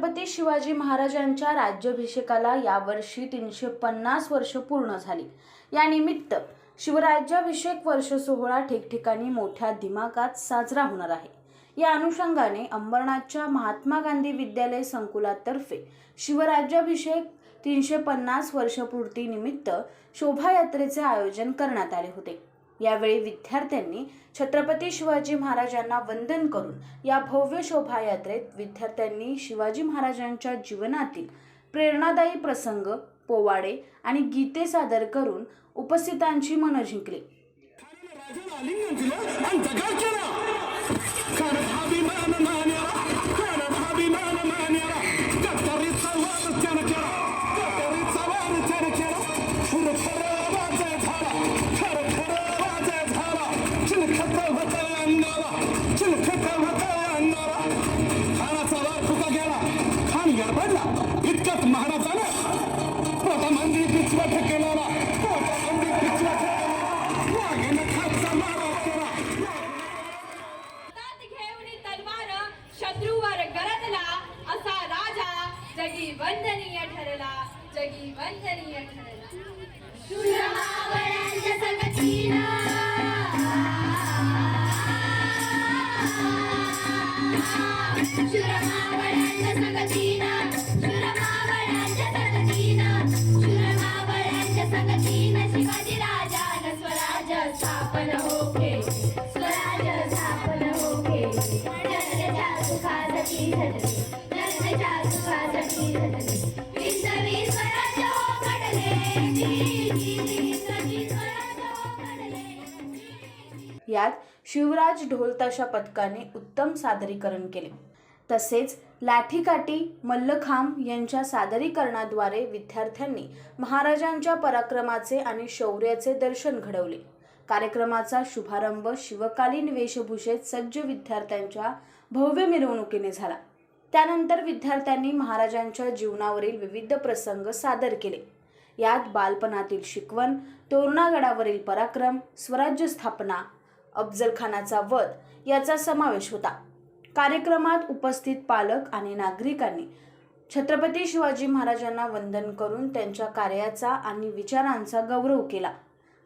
छत्रपती शिवाजी महाराजांच्या राज्याभिषेकाला यावर्षी तीनशे पन्नास वर्ष पूर्ण झाली. यानिमित्त शिवराज्याभिषेक वर्ष सोहळा ठिकठिकाणी मोठ्या दिमागात साजरा होणार आहे. या अनुषंगाने अंबरनाथच्या महात्मा गांधी विद्यालय संकुलातर्फे शिवराज्याभिषेक तीनशे पन्नास वर्षपूर्तीनिमित्त शोभायात्रेचे आयोजन करण्यात आले होते. यावेळी विद्यार्थ्यांनी छत्रपती शिवाजी महाराजांना वंदन करून या भव्य शोभायात्रेत विद्यार्थ्यांनी शिवाजी महाराजांच्या जीवनातील प्रेरणादायी प्रसंग पोवाडे आणि गीते सादर करून उपस्थितांची मनं जिंकली. इतकंच महाराजानं वाघेनं खापसा मारा केला. घेऊन तलवार शत्रूवर गरजला असा राजा जगी वंदनीय ठरला. जगी वंदनीय ठरला. स्थापन होके स्वराज्य स्थापन होके. सुखासाठी सुखासाठी विसवी स्वराज्य यात शिवराज ढोलताशा पथकाने उत्तम सादरीकरण केले. तसेच लाठीकाठी मल्लखांब यांच्या सादरीकरणाद्वारे विद्यार्थ्यांनी महाराजांच्या पराक्रमाचे आणि शौर्याचे दर्शन घडवले. कार्यक्रमाचा शुभारंभ शिवकालीन वेशभूषेत सज्ज विद्यार्थ्यांच्या भव्य मिरवणुकीने झाला. त्यानंतर विद्यार्थ्यांनी महाराजांच्या जीवनावरील विविध प्रसंग सादर केले. यात बालपणातील शिकवण तोरणागडावरील पराक्रम स्वराज्य स्थापना अफजलखानाचा वध याचा समावेश होता. कार्यक्रमात उपस्थित पालक आणि नागरिकांनी छत्रपती शिवाजी महाराजांना वंदन करून त्यांच्या कार्याचा आणि विचारांचा गौरव केला.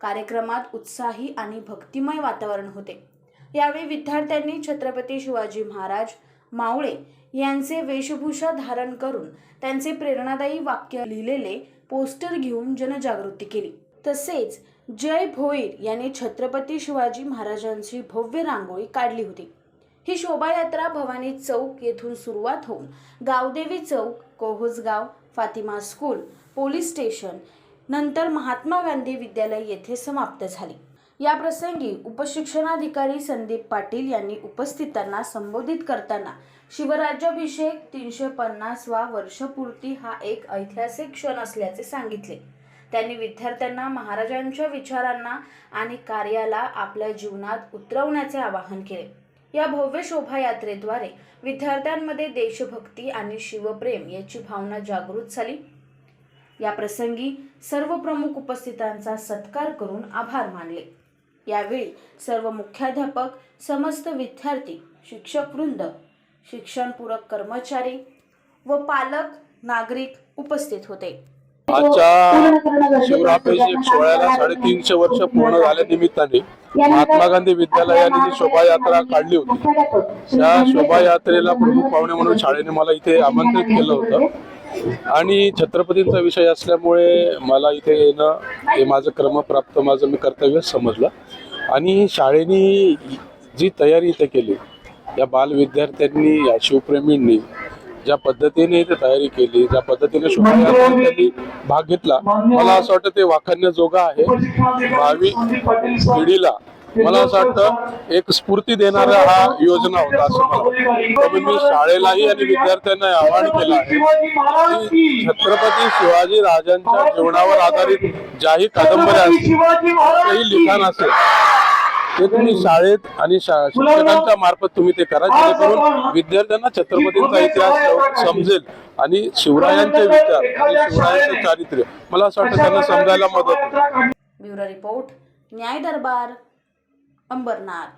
कार्यक्रमात उत्साही आणि भक्तिमय वातावरण होते. यावेळी विद्यार्थ्यांनी छत्रपती शिवाजी महाराज मावळे यांचे वेशभूषा धारण करून त्यांचे प्रेरणादायी वाक्य लिहिलेले पोस्टर घेऊन जनजागृती केली. तसेच जय भोईर यांनी छत्रपती शिवाजी महाराजांची भव्य रांगोळी काढली होती. ही शोभायात्रा भवानी चौक येथून सुरुवात होऊन गावदेवी चौक Kohosgaon Fatima school police station नंतर महात्मा गांधी विद्यालय येथे समाप्त झाली. या प्रसंगी उपशिक्षणाधिकारी संदीप पाटील यांनी उपस्थितांना संबोधित करताना शिवराज्याभिषेक तीनशे पन्नासवा वर्षपूर्ती हा एक ऐतिहासिक क्षण असल्याचे सांगितले. त्यांनी विद्यार्थ्यांना महाराजांच्या विचारांना आणि कार्याला आपल्या जीवनात उतरवण्याचे आवाहन केले. या भव्य शोभायात्रेद्वारे विद्यार्थ्यांमध्ये देशभक्ती आणि शिवप्रेम याची भावना जागृत झाली. या प्रसंगी सर्व प्रमुख उपस्थितांचा सत्कार करून आभार मानले. यावेळी सर्व मुख्याध्यापक समस्त विद्यार्थी शिक्षक वृंद शिक्षणपूरक कर्मचारी व पालक नागरिक उपस्थित होते. आजच्या शिवराज्याभिषेक सोहळ्याला साडेतीनशे वर्ष पूर्ण झाल्या निमित्ताने महात्मा गांधी विद्यालयाने जी शोभायात्रा काढली होती. त्या शोभायात्रेला प्रमुख पाहुणे म्हणून शाळेने मला इथे आमंत्रित केलं होतं. आणि छत्रपतींचा विषय असल्यामुळे मला इथे येणं हे माझं क्रमप्राप्त माझं मी कर्तव्य समजलं. आणि शाळेने जी तयारी इथे केली या बाल विद्यार्थ्यांनी या शिवप्रेमींनी ज्या पद्धतीने इथे तयारी केली ज्या पद्धतीने शोभायात्रेत त्यांनी भाग घेतला मला असं वाटतं ते वाखाणण्याजोगं आहे. भावी पिढीला मला असं वाटतं एक स्फूर्ती देणारा हा योजना होता असं मला मी शाळेलाही आणि विद्यार्थ्यांना आवाहन केलं आहे की छत्रपती शिवाजी राजांच्या जीवनावर आधारित ज्याही कादंबऱ्या असतील काही लिखाण असेल ते तुम्ही शाळेत आणि शा- शिक्षकांच्या मार्फत तुम्ही ते करा जेणेकरून विद्यार्थ्यांना छत्रपतींचा इतिहास समजेल आणि शिवरायांचे विचार आणि शिवरायांचे चारित्र्य. मला असं वाटतं त्यांना समजायला मदत होईल. ब्युरो रिपोर्ट न्याय दरबार. अंबरनाथ.